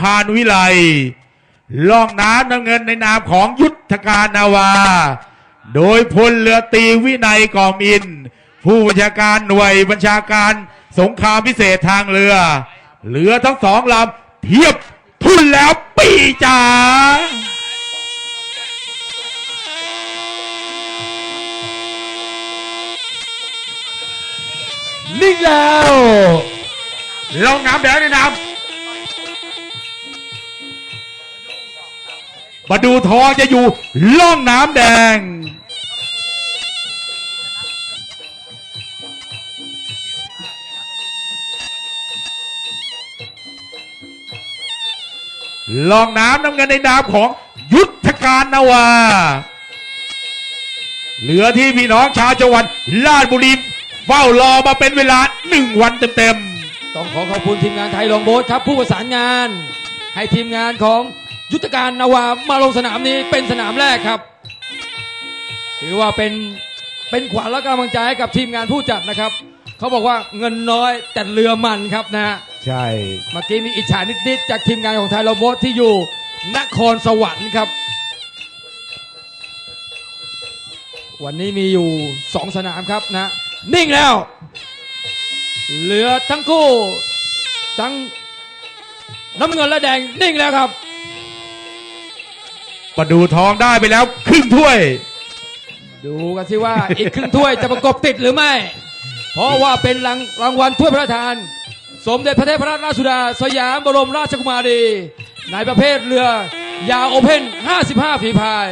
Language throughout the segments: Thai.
พานวิไลล่องน้ำน้ำเงินในนามของยุทธการนาวา โดยพลเรือตีวินัยกอมอิน ผู้บัญชาการหน่วยบัญชาการสงครามพิเศษทางเรือ เรือทั้งสองลำเทียบทุนแล้วปีจ๋านิ่งแล้วล่องน้ำแดงในน้ำ มาดูทองจะอยู่ล่องน้ำแดง ลองน้ำน้ำเงินในนามของยุทธการนาวา เหลือที่พี่น้องชาวจังหวัดราชบุรีเฝ้ารอมาเป็นเวลาหนึ่งวันเต็มๆ ต้องขอขอบคุณทีมงานไทยลองโบ๊ทครับผู้ประสานงาน ให้ทีมงานของ ยุทธการนาวามาลงสนามนี้เป็นสนามแรกครับ ถือว่าเป็นเป็นขวัญและกำลังใจให้กับทีมงานผู้จัดนะครับ เขาบอกว่าเงินน้อยแต่เรือมันครับนะฮะใช่ เมื่อกี้มีอิจฉานิดๆจากทีมงานของไทยลองโบ๊ทที่อยู่นครสวรรค์ครับ วันนี้มีอยู่สองสนามครับนะ นิ่งแล้ว เหลือทั้งคู่ทั้งน้ำเงินและแดงนิ่งแล้วครับ ประดูทองได้ไปแล้วครึ่งถ้วย ดูกันสิว่า อีกครึ่งถ้วยจะประกบติดหรือไม่ เพราะว่าเป็นรางรางวัลถ้วยพระราชทาน สมเด็จพระเทพรัตนราชสุดา สยามบรมราชกุมารี ในประเภทเรือยาวโอเพ่น 55 ฝีพาย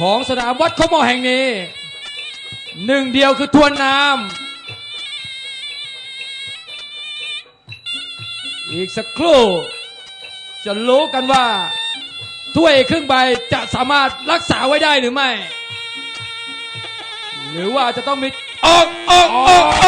ของสนามวัดข้าวหมอแห่งนี้ หนึ่งเดียวคือทวนน้ำอีกสักครู่ จะรู้กันว่า ถ้วยครึ่งใบจะสามารถรักษาไว้ได้หรือไม่ หรือว่าจะต้องมีออกออกออกออกมาแล้วออก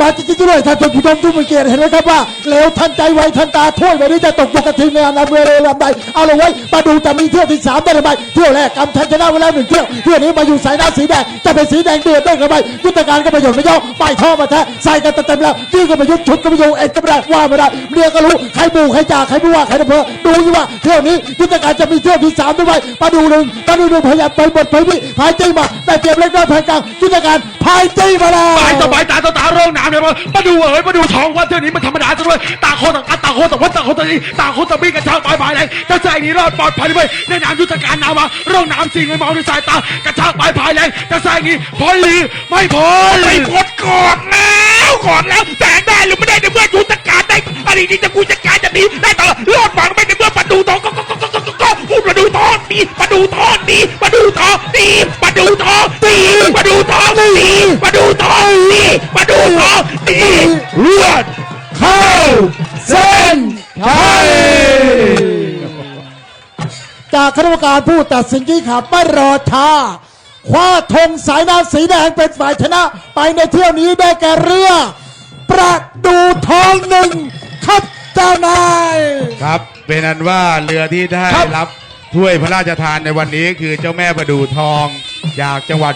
มาจริงๆด้วยท่านผู้ชมทุกเกียรติเห็นไหมครับว่าเร็วทันใจไวทันตาถ้วยแบบนี้จะตกอยู่กับทีมงานอำเภอเรือลำใดเอาเลยไว้มาดูจะมีเที่ยวที่สามได้หรือไม่เที่ยวแรกกำชันชนะไว้แล้วหนึ่งเที่ยวเที่ยวนี้มาอยู่สายน้ำสีแดงจะเป็นสีแดงเดือดได้หรือไม่ยุทธการก็ประโยชน์ไม่ย่อป้ายท่อมาแท้ใส่กันเต็มแล้วยื้อกันมายุทธชุดก็ไม่อยู่เอ็ดก็ไม่ได้ว่าไม่ได้เรียกก็รู้ใครบูใครจ่าใครไม่ว่าใครอำเภอดูอยู่ว่าเที่ยวนี้ยุทธการจะมีเที่ยวที่สามได้ไหมมาดูหนึ่งมาดูหนึ่งพยายามไปหมดไปนี่พายใจมาได้เปรียบเล็กน้อยพายกลางยุทธการพายใจมาแล้วไปต่อไปตาต่อตาโรงหนามเนี่ยมาดูเอ๋ยมาดูทองว่าเที่ยวนี้มันธรรมดาซะด้วยต่างคนต่างอัดต่างคนต่างวัดต่างคนต่างนี้ต่างคนต่างมีกระชากปลายปลายไหนเจ้าชายนี้รอดปลอดภัยด้วยในนามยุทธการนามาโรงนามสิ่งไม่มองด้วยสายตากระชากปลายปลายแรงเจ้าชายนี้พอหรือไม่พอไปกดกอดแล้วกอดแล้วแต่ได้หรือไม่ได้ในเมื่อยุทธการได้อะไรนี่จะกูจะการจะหนีได้ตลอดรอดฝังไม่ในเมื่อประดูทองก็ก็ก็ก็ก็ก็พูดประดูทองดีประดูทองดีประดูทองดีประดูทองดีประดูทองดีประดูทองดี จากคณะกรรมการผู้ตัดสินที่ขาดไม่รอช้าคว้าธงสายน้ำสีแดงเป็นฝ่ายชนะ ไปในเที่ยวนี้ได้แก่เรือ ประดูทองหนึ่งครับเจ้านายครับ เป็นอันว่าเรือที่ได้รับถ้วยพระราชทานในวันนี้คือเจ้าแม่ประดูทองจากจังหวัด